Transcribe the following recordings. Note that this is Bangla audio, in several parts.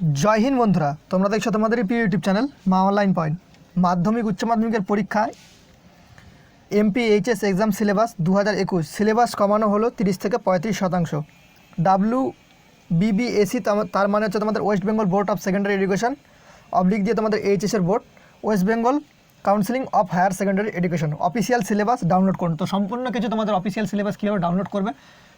জয় হিন্দ বন্ধুরা, তোমরা দেখছ তোমাদের প্রিয় YouTube channel Maa online point. Madhyamik উচ্চ মাধ্যমিকের পরীক্ষায় এমপি এইচএস এক্সাম সিলেবাস দু হাজার একুশ সিলেবাস কমানো হলো তিরিশ থেকে পঁয়ত্রিশ শতাংশ। ডাব্লু বিবিএসি তার মানে হচ্ছে তোমাদের West Bengal board of secondary education oblique দিয়ে তোমাদের এইচএসের board West Bengal counselling of higher secondary education official syllabus download করুন। তো সম্পূর্ণ কিছু তোমাদের অফিসিয়াল সিলেবাস কীভাবে ডাউনলোড করবে,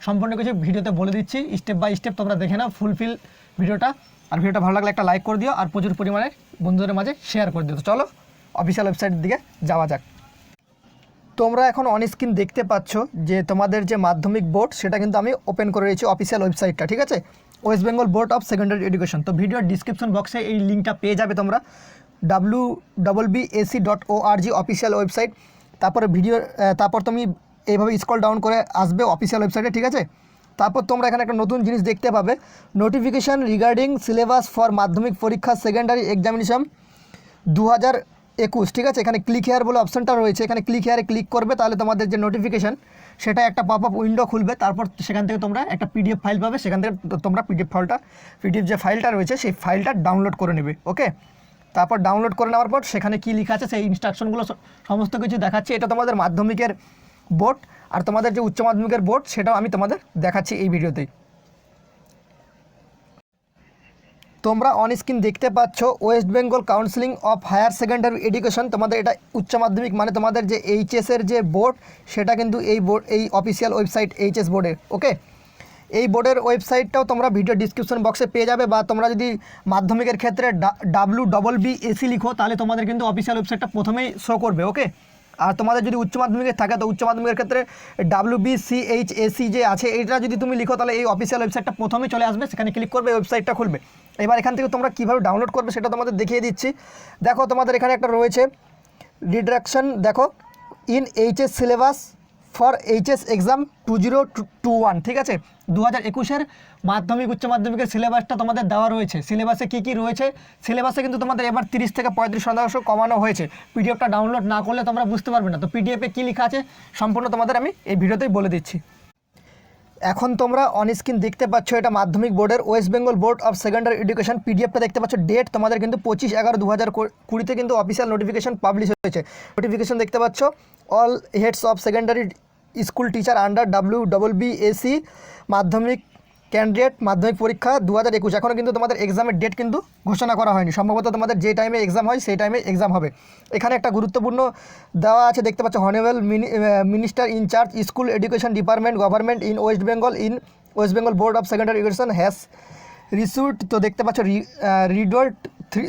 সম্পূর্ণ কিছু ভিডিওতে বলে দিচ্ছি স্টেপ বাই স্টেপ তোমরা দেখে নাও ফুলফিল ভিডিওটা। আর ভিডিওটা ভালো লাগলে একটা লাইক করে দিও আর প্রচুর পরিমাণে বন্ধুদের মাঝে শেয়ার করে দিও। তো চলো অফিসিয়াল ওয়েবসাইটের দিকে যাওয়া যাক। তোমরা এখন অন স্ক্রিন দেখতে পাচ্ছ যে তোমাদের যে মাধ্যমিক বোর্ড সেটা কিন্তু আমি ওপেন করে রয়েছি অফিসিয়াল ওয়েবসাইটটা ঠিক আছে? West Bengal board of secondary education তো ভিডিওর ডিসক্রিপশন বক্সে এই লিঙ্কটা পেয়ে যাবে তোমরা। W double B S E dot O R G official website তারপরে ভিডিও তারপর তুমি এইভাবে স্কল ডাউন করে আসবে অফিসিয়াল ওয়েবসাইটে ঠিক আছে? তারপর তোমরা এখানে একটা নতুন জিনিস দেখতে পাবে। নোটিফিকেশান রিগার্ডিং সিলেবাস ফর মাধ্যমিক পরীক্ষা সেকেন্ডারি এক্সামিনেশন দু হাজার একুশ, ঠিক আছে? এখানে ক্লিক হেয়ার বলে অপশানটা রয়েছে। এখানে ক্লিক হেয়ারে ক্লিক করবে, তাহলে তোমাদের যে নোটিফিকেশান সেটা একটা পপ আপ উইন্ডো খুলবে। তারপর সেখান থেকে তোমরা একটা পিডিএফ ফাইল পাবে। সেখান থেকে তোমরা পিডিএফ ফাইলটা পিডিএফ যে ফাইলটা রয়েছে, সেই ফাইলটা ডাউনলোড করে নেবে ওকে তারপর ডাউনলোড করে নেওয়ার পর সেখানে কী লেখা আছে, সেই ইনস্ট্রাকশনগুলো সমস্ত কিছু দেখাচ্ছে। এটা তোমাদের মাধ্যমিকের বোর্ড আর তোমাদের যে উচ্চ মাধ্যমিকের বোর্ড, সেটাও আমি তোমাদের দেখাচ্ছি এই ভিডিওতেই। তোমরা অন স্ক্রিন দেখতে পাচ্ছ West Bengal counselling of higher secondary education তোমাদের এটা উচ্চ মাধ্যমিক মানে তোমাদের যে এইচএসের যে বোর্ড, সেটা কিন্তু এই বোর্ড, এই অফিসিয়াল ওয়েবসাইট এইচএস বোর্ডের ওকে? এই বোর্ডের ওয়েবসাইটটাও তোমরা ভিডিও ডিসক্রিপশন বক্সে পেয়ে যাবে বা তোমরা যদি মাধ্যমিকের ক্ষেত্রে ডাব্লু ডবল বি এসি লিখো, তাহলে তোমাদের কিন্তু অফিসিয়াল ওয়েবসাইটটা প্রথমেই শো করবে, ওকে? আর তোমাদের যদি উচ্চ মাধ্যমিকের থাকে, তো উচ্চ মাধ্যমিকের ক্ষেত্রে W B C H S E যে আছে। এইটা যদি তুমি লিখো, তাহলে এই অফিসিয়াল ওয়েবসাইটটা প্রথমেই চলে আসবে। সেখানে ক্লিক করবে ওয়েবসাইটটা খুলবে। এবার এখান থেকে তোমরা কীভাবে ডাউনলোড করবে, সেটা তোমাদের দেখিয়ে দিচ্ছি। দেখো, তোমাদের এখানে একটা রয়েছে। রিডাকশন দেখো in HS syllabus for HS exam two zero two one ঠিক আছে? দু হাজার একুশের মাধ্যমিক, উচ্চ মাধ্যমিকের সিলেবাসটা তোমাদের দেওয়া রয়েছে। সিলেবাসে কী কী রয়েছে? সিলেবাসে কিন্তু তোমাদের এবার তিরিশ থেকে পঁয়ত্রিশ শতাংশ কমানো হয়েছে। পিডিএফটা ডাউনলোড না করলে তোমরা বুঝতে পারবে না। তো পিডিএফে কী লেখা আছে সম্পূর্ণ তোমাদের আমি এই ভিডিওতেই বলে দিচ্ছি। এখন তোমরা অন স্ক্রিন দেখতে পাচ্ছ এটা মাধ্যমিক বোর্ডের West Bengal board of secondary education পিডিএফটা দেখতে পাচ্ছ। ডেট তোমাদের কিন্তু পঁচিশ এগারো দু হাজার কুড়িতে কিন্তু অফিসিয়াল নোটিফিকেশন পাবলিশ হয়েছে। নোটিফিকেশন দেখতে পাচ্ছ all heads of secondary school teacher under W double B S E Madhyamik candidate Madhyamik পরীক্ষা দু হাজার একুশ। এখনও কিন্তু তোমাদের এক্সামের ডেট কিন্তু ঘোষণা করা হয়নি। সম্ভবত তোমাদের যে টাইমে এক্সাম হয়, সেই টাইমে এক্সাম হবে। এখানে একটা গুরুত্বপূর্ণ দেওয়া আছে, দেখতে পাচ্ছ honourable minister incharge school education department government in West Bengal in West Bengal board of secondary education has result তো দেখতে পাচ্ছ result three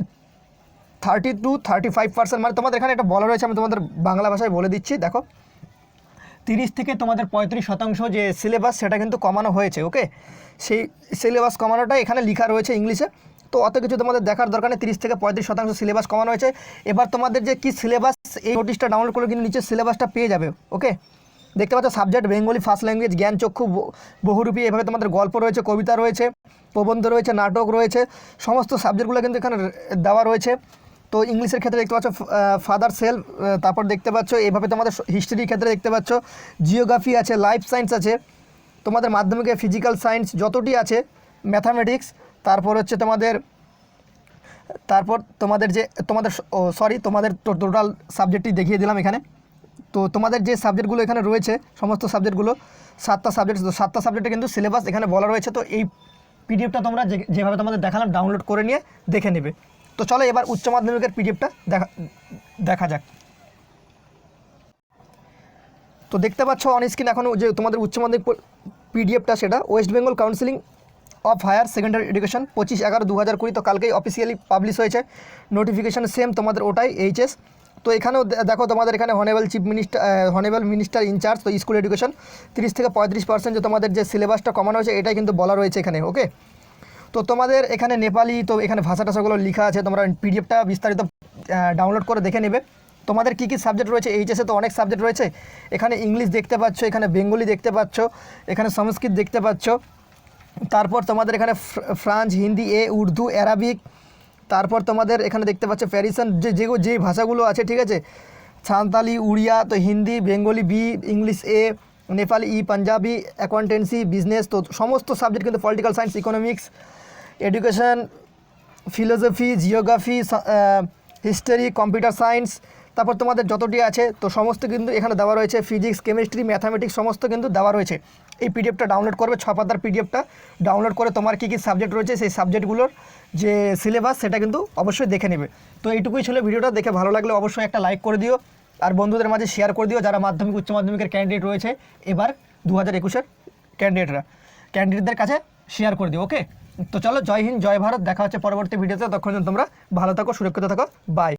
thirty to thirty five percent মানে তোমাদের এখানে একটা বলা রয়েছে, আমি তোমাদের বাংলা ভাষায় বলে দিচ্ছি, দেখো। তিরিশ থেকে তোমাদের পঁয়ত্রিশ শতাংশ যে সিলেবাস সেটা কিন্তু কমানো হয়েছে ওকে সেই সিলেবাস কমানোটা এখানে লেখা রয়েছে ইংলিশে। তো অত কিছু তোমাদের দেখার দরকার নেই, তিরিশ থেকে পঁয়ত্রিশ শতাংশ সিলেবাস কমানো হয়েছে। এবার তোমাদের যে কী সিলেবাস এই নোটিশটা ডাউনলোড করলে কিন্তু নিচের সিলেবাসটা পেয়ে যাবে ওকে দেখতে পাচ্ছ সাবজেক্ট বেঙ্গলি ফার্স্ট ল্যাঙ্গুয়েজ জ্ঞান চক্ষু বহুরূপী, এভাবে তোমাদের গল্প রয়েছে, কবিতা রয়েছে, প্রবন্ধ রয়েছে, নাটক রয়েছে, সমস্ত সাবজেক্টগুলো কিন্তু এখানে দেওয়া রয়েছে। তো ইংলিশের ক্ষেত্রে দেখতে পাচ্ছ ফাদার সেল তারপর দেখতে পাচ্ছ এইভাবে তোমাদের হিস্ট্রির ক্ষেত্রে দেখতে পাচ্ছ জিওগ্রাফি আছে লাইফ সায়েন্স আছে, তোমাদের মাধ্যমিকে ফিজিক্যাল সায়েন্স যতটি আছে ম্যাথামেটিক্স তারপর হচ্ছে তোমাদের, তারপর তোমাদের যে, তোমাদের সরি তোমাদের টোটাল সাবজেক্টই দেখিয়ে দিলাম এখানে। তো তোমাদের যে সাবজেক্টগুলো এখানে রয়েছে, সমস্ত সাবজেক্টগুলো সাতটা সাবজেক্ট সাতটা সাবজেক্টে কিন্তু সিলেবাস এখানে বলা রয়েছে, তো এই পিডিএফটা তোমরা যেভাবে তোমাদের দেখালাম ডাউনলোড করে নিয়ে দেখে নেবে। তো চলো এবার উচ্চ মাধ্যমিকের পিডিএফটা দেখা দেখা যাক। তো দেখতে পাচ্ছ অন স্ক্রিন এখন যে তোমাদের উচ্চ মাধ্যমিক পিডিএফটা সেটা West Bengal counselling of higher secondary education পঁচিশ এগারো দু হাজার কুড়ি তো কালকেই অফিসিয়ালি পাবলিশ হয়েছে। নোটিফিকেশান সেম তোমাদের ওটাই এইচএস তো এখানেও দেখো তোমাদের এখানে honourable chief minister honourable minister incharge তো স্কুল এডুকেশন তিরিশ থেকে পঁয়ত্রিশ পার্সেন্ট যে তোমাদের যে সিলেবাসটা কমানো হয়েছে, এটাই কিন্তু বলা রয়েছে এখানে ওকে তো তোমাদের এখানে নেপালি, তো এখানে ভাষা টাষাগুলো লেখা আছে, তোমরা পিডিএফটা বিস্তারিত ডাউনলোড করে দেখে নেবে। তোমাদের কী কী সাবজেক্ট রয়েছে? এইচএসে তো অনেক সাবজেক্ট রয়েছে। এখানে ইংলিশ দেখতে পাচ্ছ, এখানে বেঙ্গলি দেখতে পাচ্ছ, এখানে সংস্কৃত দেখতে পাচ্ছ। তারপর তোমাদের এখানে ফ্রান্স হিন্দি এ উর্দু অ্যারাবিক তারপর তোমাদের এখানে দেখতে পাচ্ছ প্যারিসান যে যে যে ভাষাগুলো আছে, ঠিক আছে? সাঁওতালি উড়িয়া তো Hindi Bengali B English A Nepali E Punjabi accountancy business তো সমস্ত সাবজেক্ট কিন্তু political science economics education, philosophy, geography history, computer science, তারপর তোমাদের যতটি আছে, তো সমস্ত কিন্তু এখানে দেওয়া রয়েছে। ফিজিক্স, কেমিস্ট্রি, ম্যাথামেটিক্স সমস্ত কিন্তু দেওয়া রয়েছে। এই পিডিএফটা ডাউনলোড করবে ছ পাতার পিডিএফটা ডাউনলোড করে তোমার কী কী সাবজেক্ট রয়েছে, সেই সাবজেক্টগুলোর যে সিলেবাস সেটা কিন্তু অবশ্যই দেখে নেবে। তো এইটুকুই ছিল ভিডিওটা, দেখে ভালো লাগলে অবশ্যই একটা লাইক করে দিও। আর বন্ধুদের মাঝে শেয়ার করে দিও, যারা মাধ্যমিক, উচ্চ মাধ্যমিকের ক্যান্ডিডেট রয়েছে, এবার দু হাজার একুশের ক্যান্ডিডেটরা ক্যান্ডিডেটদের কাছে শেয়ার করে দিও ওকে তো চলো, জয় হিন্দ, জয় ভারত। দেখা হচ্ছে পরবর্তী ভিডিওতে। তখন তোমরা ভালো থাকো, সুরক্ষিত থাকো। বাই